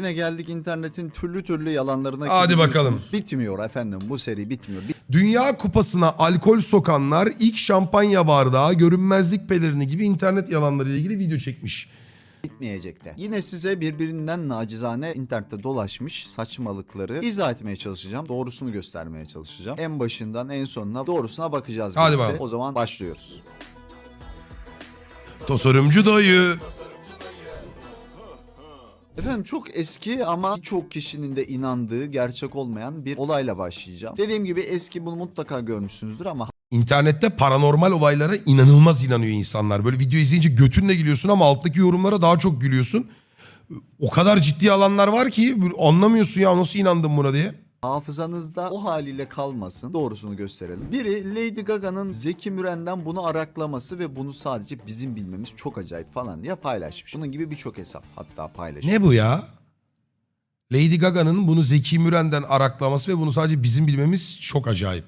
Yine geldik internetin türlü türlü yalanlarına. Hadi ki bakalım. Bitmiyor efendim bu seri bitmiyor. Dünya Kupası'na alkol sokanlar ilk şampanya bardağı, görünmezlik pelerini gibi internet yalanlarıyla ilgili video çekmiş. Bitmeyecek de. Yine size birbirinden nacizane internette dolaşmış saçmalıkları izah etmeye çalışacağım. Doğrusunu göstermeye çalışacağım. En başından en sonuna doğrusuna bakacağız. Hadi birlikte. bakalım. O zaman başlıyoruz. Tasarımcı dayı. Efendim çok eski ama çok kişinin de inandığı gerçek olmayan bir olayla başlayacağım. Dediğim gibi eski bunu mutlaka görmüşsünüzdür ama İnternette paranormal olaylara inanılmaz inanıyor insanlar. Böyle video izleyince götünle gülüyorsun ama alttaki yorumlara daha çok gülüyorsun. O kadar ciddi alanlar var ki anlamıyorsun ya nasıl inandın buna diye. Hafızanızda o haliyle kalmasın. Doğrusunu gösterelim. Biri Lady Gaga'nın Zeki Müren'den bunu araklaması ve bunu sadece bizim bilmemiz çok acayip falan diye paylaşmış. Bunun gibi birçok hesap hatta paylaşmış. Ne bu ya? Lady Gaga'nın bunu Zeki Müren'den araklaması ve bunu sadece bizim bilmemiz çok acayip.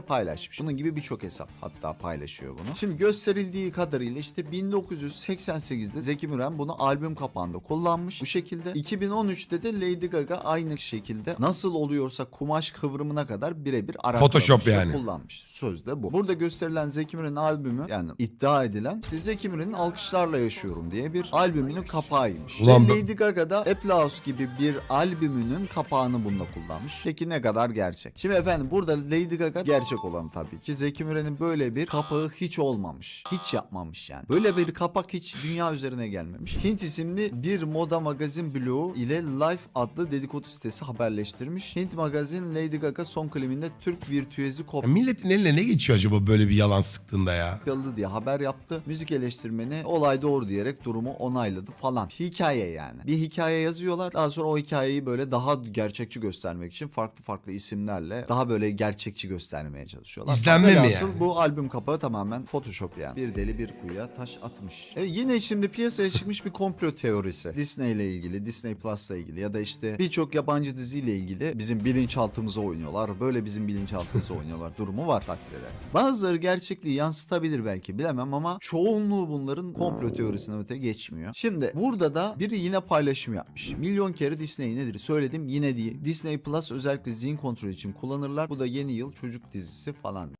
Paylaşmış. Bunun gibi birçok hesap hatta paylaşıyor bunu. Şimdi gösterildiği kadarıyla işte 1988'de Zeki Müren bunu albüm kapağında kullanmış. Bu şekilde 2013'te de Lady Gaga aynı şekilde nasıl oluyorsa kumaş kıvrımına kadar birebir araklamış. Photoshop yani. Kullanmış. Sözde bu. Burada gösterilen Zeki Müren'in albümü yani iddia edilen işte Zeki Müren'in Alkışlarla Yaşıyorum diye bir albümünün kapağıymış. Ulan Ve Lady Gaga da Applause gibi bir albümünün kapağını bununla kullanmış. Peki ne kadar gerçek? Şimdi efendim burada Lady Gaga gerçek olan tabii ki. Zeki Müren'in böyle bir kapağı hiç olmamış. Hiç yapmamış yani. Böyle bir kapak hiç dünya üzerine gelmemiş. Hint isimli bir moda magazin bloğu ile Life adlı dedikodu sitesi haberleştirmiş. Hint magazin Lady Gaga son klibinde Türk virtüezi Ya kopya milletin eline ne geçiyor acaba böyle bir yalan sıktığında ya? yapıldı diye haber yaptı. Müzik eleştirmeni olay doğru diyerek durumu onayladı falan. Hikaye yani. Bir hikaye yazıyorlar. Daha sonra o hikayeyi böyle daha gerçekçi göstermek için farklı farklı isimlerle daha böyle gerçekçi göstermeye çalışıyorlar. İzlenme mi yani? Bu albüm kapağı tamamen Photoshop yani. Bir deli bir kuyuya taş atmış. E yine şimdi piyasaya çıkmış bir komplo teorisi. Disney ile ilgili, Disney Plus'la ilgili ya da işte birçok yabancı diziyle ilgili bizim bilinçaltımıza oynuyorlar. Böyle bizim bilinçaltımıza oynuyorlar. Durumu var takdir edersin. Bazıları gerçekliği yansıtabilir belki bilemem ama çoğunluğu bunların komplo teorisine öte geçmiyor. Şimdi burada da biri yine paylaşım yapmış. Milyon kere Disney nedir söyledim yine değil. Disney Plus özellikle zihin kontrolü için kullanırlar. Bu da yeni yıl çocuk dizisi falan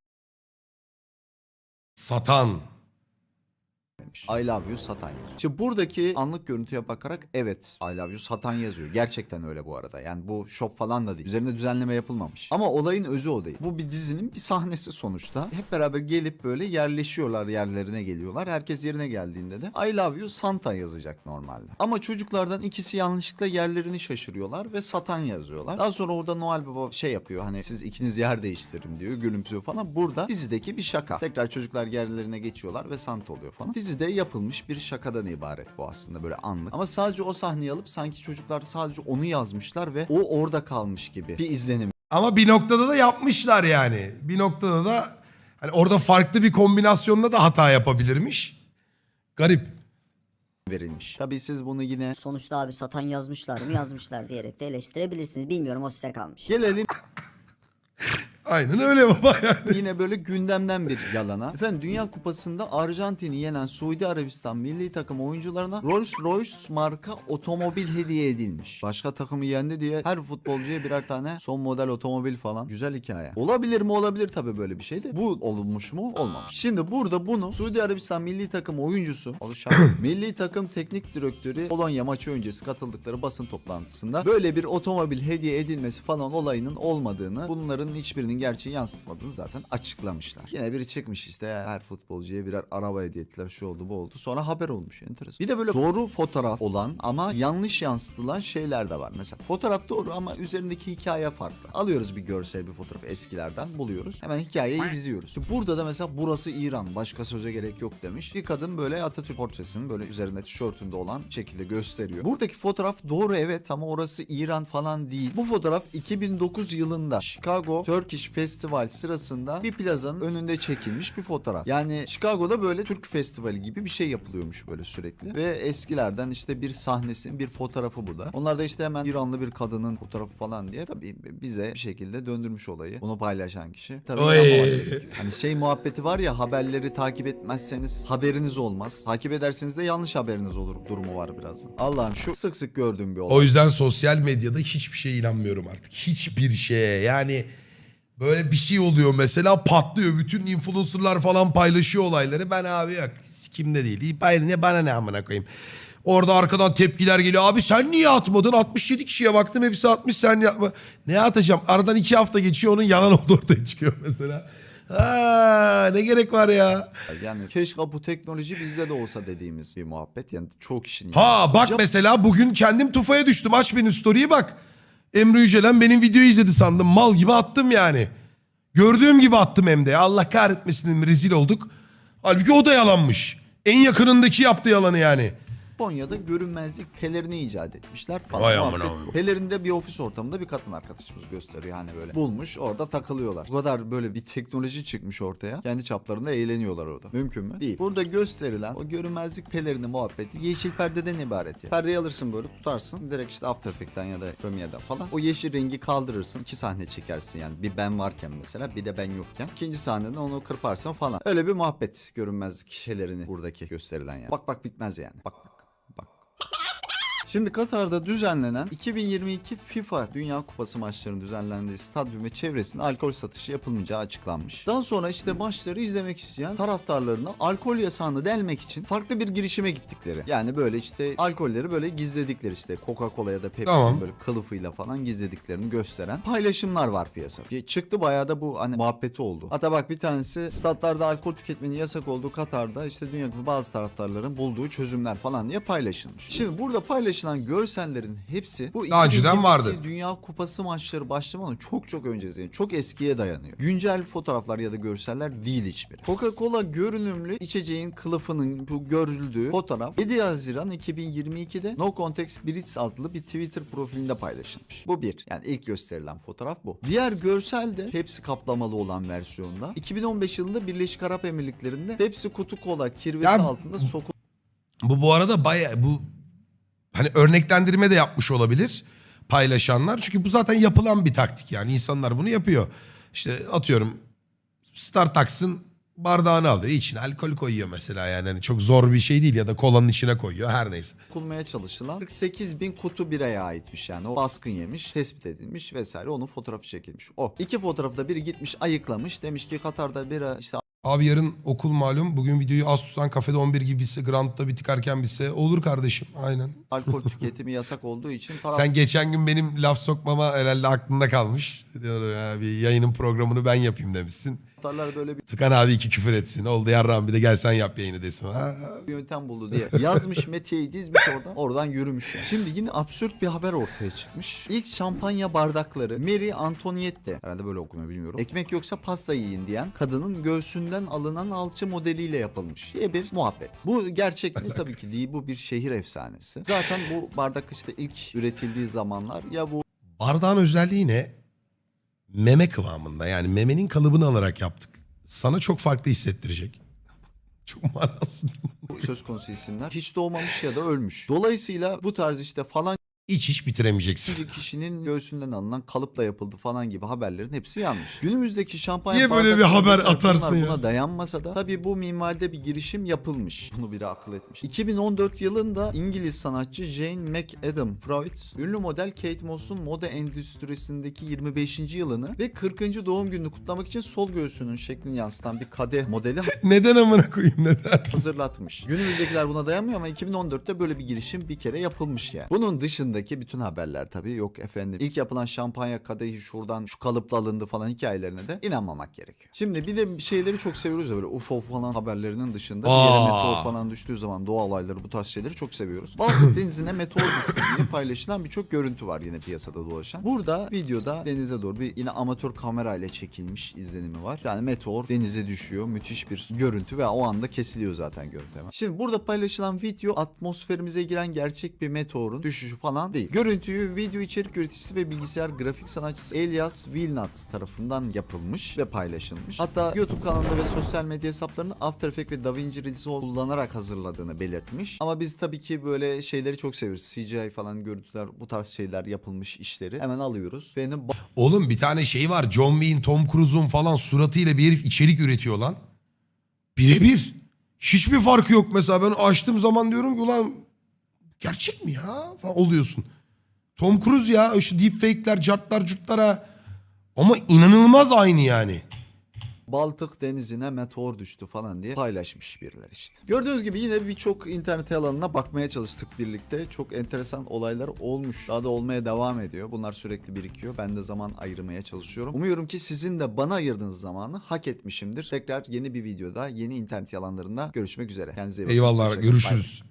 Satan. Demiş. I love you Satan yazıyor. Şimdi buradaki anlık görüntüye bakarak evet I love you Satan yazıyor. Gerçekten öyle bu arada. Yani bu shop falan da değil. Üzerinde düzenleme yapılmamış. Ama olayın özü o değil. Bu bir dizinin bir sahnesi sonuçta. Hep beraber gelip böyle yerleşiyorlar yerlerine geliyorlar. Herkes yerine geldiğinde de I love you Santa yazacak normalde. Ama çocuklardan ikisi yanlışlıkla yerlerini şaşırıyorlar ve Satan yazıyorlar. Daha sonra orada Noel Baba şey yapıyor hani siz ikiniz yer değiştirin diyor gülümsüyor falan. Burada dizideki bir şaka. Tekrar çocuklar yerlerine geçiyorlar ve Santa oluyor falan. Dizide yapılmış bir şakadan ibaret bu aslında böyle anlık. Ama sadece o sahneyi alıp sanki çocuklar sadece onu yazmışlar ve o orada kalmış gibi bir izlenim Ama bir noktada da yapmışlar yani. Bir noktada da hani orada farklı bir kombinasyonda da hata yapabilirmiş. Garip. verilmiş. Tabii siz bunu yine Sonuçta abi satan yazmışlar mı yazmışlar diyerek de eleştirebilirsiniz. Bilmiyorum o size kalmış. gelelim Aynen öyle baba yani. Yine böyle gündemden bir yalana. Efendim Dünya Kupası'nda Arjantin'i yenen Suudi Arabistan milli takım oyuncularına Rolls Royce marka otomobil hediye edilmiş. Başka takımı yendi diye her futbolcuya birer tane son model otomobil falan. Güzel hikaye. Olabilir mi? Olabilir tabii böyle bir şey de. Bu olmuş mu? Olmamış. Şimdi burada bunu Suudi Arabistan milli takım oyuncusu Alışar, milli takım teknik direktörü Polonya maçı öncesi katıldıkları basın toplantısında böyle bir otomobil hediye edilmesi falan olayının olmadığını bunların hiçbirinin gerçeği yansıtmadığını zaten açıklamışlar. Yine biri çıkmış işte her futbolcuya birer araba hediye ettiler şu oldu bu oldu sonra haber olmuş enteresan. Bir de böyle doğru fotoğraf olan ama yanlış yansıtılan şeyler de var. Mesela fotoğraf doğru ama üzerindeki hikaye farklı. Alıyoruz bir görsel bir fotoğraf eskilerden buluyoruz. Hemen hikayeyi diziyoruz. Burada da mesela burası İran başka söze gerek yok demiş. Bir kadın böyle Atatürk portresini böyle üzerinde tişörtünde olan şekilde gösteriyor. Buradaki fotoğraf doğru evet ama orası İran falan değil. Bu fotoğraf 2009 yılında Chicago Turkish festival sırasında bir plazanın önünde çekilmiş bir fotoğraf. Yani Chicago'da böyle Türk festivali gibi bir şey yapılıyormuş böyle sürekli. Ve eskilerden işte bir sahnesin bir fotoğrafı bu da. Onlar da işte hemen İranlı bir kadının fotoğrafı falan diye tabii bize bir şekilde döndürmüş olayı. Bunu paylaşan kişi. Tabii Oy. Hani şey muhabbeti var ya haberleri takip etmezseniz haberiniz olmaz. Takip ederseniz de yanlış haberiniz olur durumu var birazdan. Allah'ım şu sık sık gördüğüm bir olay. O yüzden sosyal medyada hiçbir şeye inanmıyorum artık. Hiçbir şeye. Yani böyle bir şey oluyor mesela patlıyor. Bütün influencerlar falan paylaşıyor olayları. Ben abi yok kimde değil. Ne bana ne amına koyayım. Orada arkadan tepkiler geliyor. Abi sen niye atmadın? 67 kişiye baktım hepsi atmış sen niye atma? Ne atacağım? Aradan iki hafta geçiyor onun yalan olduğu ortaya çıkıyor mesela. Ha, ne gerek var ya? Yani keşke bu teknoloji bizde de olsa dediğimiz bir muhabbet. Yani çoğu kişinin. Ha bak Hocam- mesela bugün kendim tufaya düştüm. Aç benim story'i bak. Emre Yücelen benim videoyu izledi sandım. Mal gibi attım yani. Gördüğüm gibi attım hem de. Allah kahretmesin rezil olduk. Halbuki o da yalanmış. En yakınındaki yaptı yalanı yani. Japonya'da görünmezlik pelerini icat etmişler falan. Vay amına koyayım. Pelerinde bir ofis ortamında bir kadın arkadaşımız gösteriyor hani böyle. Bulmuş orada takılıyorlar. Bu kadar böyle bir teknoloji çıkmış ortaya. Kendi çaplarında eğleniyorlar orada. Mümkün mü? Değil. Burada gösterilen o görünmezlik pelerini muhabbeti yeşil perdeden ibaret ya. Perdeyi alırsın böyle tutarsın. Direkt işte After Effects'ten ya da Premiere'den falan. O yeşil rengi kaldırırsın. iki sahne çekersin yani. Bir ben varken mesela bir de ben yokken. İkinci sahnede onu kırparsın falan. Öyle bir muhabbet görünmezlik pelerini buradaki gösterilen yani. Bak bak bitmez yani. Bak. Şimdi Katar'da düzenlenen 2022 FIFA Dünya Kupası maçlarının düzenlendiği stadyum ve çevresinde alkol satışı yapılmayacağı açıklanmış. Daha sonra işte maçları izlemek isteyen taraftarlarına alkol yasağını delmek için farklı bir girişime gittikleri. Yani böyle işte alkolleri böyle gizledikleri işte Coca-Cola ya da Pepsi'nin Tamam. böyle kılıfıyla falan gizlediklerini gösteren paylaşımlar var piyasada. Bir Çıktı bayağı da bu hani muhabbeti oldu. Hatta bak bir tanesi statlarda alkol tüketmenin yasak olduğu Katar'da işte dünya bazı taraftarların bulduğu çözümler falan diye paylaşılmış. Şimdi burada paylaşılan görsellerin hepsi bu Daha önceden 2022 vardı. Dünya Kupası maçları başlamadan çok çok öncesi yani çok eskiye dayanıyor. Güncel fotoğraflar ya da görseller değil hiçbiri. Coca-Cola görünümlü içeceğin kılıfının bu görüldüğü fotoğraf 7 Haziran 2022'de No Context Brits adlı bir Twitter profilinde paylaşılmış. Bu bir. Yani ilk gösterilen fotoğraf bu. Diğer görsel de Pepsi kaplamalı olan versiyonda 2015 yılında Birleşik Arap Emirlikleri'nde Pepsi kutu kola kirvesi Ya- altında sokulmuş Bu bu arada baya bu hani örneklendirme de yapmış olabilir paylaşanlar. Çünkü bu zaten yapılan bir taktik yani insanlar bunu yapıyor. İşte atıyorum Startax'ın bardağını alıyor içine alkol koyuyor mesela yani Hani çok zor bir şey değil ya da kolanın içine koyuyor her neyse. Okulmaya çalışılan 48 bin kutu biraya aitmiş yani. O baskın yemiş, tespit edilmiş vesaire. Onun fotoğrafı çekilmiş. O. İki fotoğrafı da biri gitmiş ayıklamış. Demiş ki Katar'da bira işte Abi yarın okul malum. Bugün videoyu az tutan kafede 11 gibi bitse, Grant'ta bir tıkarken bitse olur kardeşim. Aynen. alkol tüketimi yasak olduğu için taraf Sen geçen gün benim laf sokmama herhalde aklında kalmış. Diyorum ya bir yayının programını ben yapayım demişsin. Taraftarlar böyle bir Tıkan abi iki küfür etsin. Oldu yarram bir de gel sen yap yayını desin. Ha. yöntem buldu diye yazmış Mete'yi dizmiş oradan. Oradan yürümüş. yani. Şimdi yine absürt bir haber ortaya çıkmış. İlk şampanya bardakları Mary Antoniette herhalde böyle okunuyor bilmiyorum. Ekmek yoksa pasta yiyin diyen kadının göğsünden alınan alçı modeliyle yapılmış diye bir muhabbet. Bu gerçek mi? Tabii ki değil. Bu bir şehir efsanesi. Zaten bu bardak işte ilk üretildiği zamanlar ya bu Bardağın özelliği ne? Meme kıvamında yani memenin kalıbını alarak yaptık. Sana çok farklı hissettirecek. Çok manasız. söz konusu isimler hiç doğmamış ya da ölmüş. Dolayısıyla bu tarz işte falan İç hiç bitiremeyeceksin. İkinci kişinin göğsünden alınan kalıpla yapıldı falan gibi haberlerin hepsi yanlış. Günümüzdeki şampanya Niye böyle bir bardakları haber vesaire bunlar atarsın ya? Buna dayanmasa da tabii bu minvalde bir girişim yapılmış. Bunu biri akıl etmiş. 2014 yılında İngiliz sanatçı Jane McAdam Freud ünlü model Kate Moss'un moda endüstrisindeki 25. yılını ve 40. doğum gününü kutlamak için sol göğsünün şeklini yansıtan bir kadeh modeli Neden amına koyayım neden? hazırlatmış. Günümüzdekiler buna dayanmıyor ama 2014'te böyle bir girişim bir kere yapılmış yani. Bunun dışındaki bütün haberler tabii yok efendim. İlk yapılan şampanya kadehi şuradan şu kalıpla alındı falan hikayelerine de inanmamak gerekiyor. Şimdi bir de şeyleri çok seviyoruz ya böyle UFO falan haberlerinin dışında bir yere Aa. meteor falan düştüğü zaman doğa olayları bu tarz şeyleri çok seviyoruz. Baltık denizine meteor düştü diye paylaşılan birçok görüntü var yine piyasada dolaşan. Burada videoda denize doğru bir yine amatör kamerayla çekilmiş izlenimi var. Yani meteor denize düşüyor. Müthiş bir görüntü ve o anda kesiliyor zaten görüntü hemen. Şimdi burada paylaşılan video atmosferimize giren gerçek bir meteorun düşüşü falan falan değil. Görüntüyü video içerik üreticisi ve bilgisayar grafik sanatçısı Elias Vilnat tarafından yapılmış ve paylaşılmış. Hatta YouTube kanalında ve sosyal medya hesaplarını After Effects ve DaVinci Resolve kullanarak hazırladığını belirtmiş. Ama biz tabii ki böyle şeyleri çok seviyoruz. CGI falan görüntüler bu tarz şeyler yapılmış işleri hemen alıyoruz. Benim Oğlum bir tane şey var. John Wayne, Tom Cruise'un falan suratıyla bir herif içerik üretiyor lan. Birebir. Hiçbir farkı yok mesela. Ben açtığım zaman diyorum ki ulan gerçek mi ya? Falan oluyorsun. Tom Cruise ya. Şu deepfake'ler, cartlar, curtlara. Ama inanılmaz aynı yani. Baltık denizine meteor düştü falan diye paylaşmış biriler işte. Gördüğünüz gibi yine birçok internet alanına bakmaya çalıştık birlikte. Çok enteresan olaylar olmuş. Daha da olmaya devam ediyor. Bunlar sürekli birikiyor. Ben de zaman ayırmaya çalışıyorum. Umuyorum ki sizin de bana ayırdığınız zamanı hak etmişimdir. Tekrar yeni bir videoda, yeni internet yalanlarında görüşmek üzere. Kendinize iyi bakın. Eyvallah kalın. Bye. görüşürüz.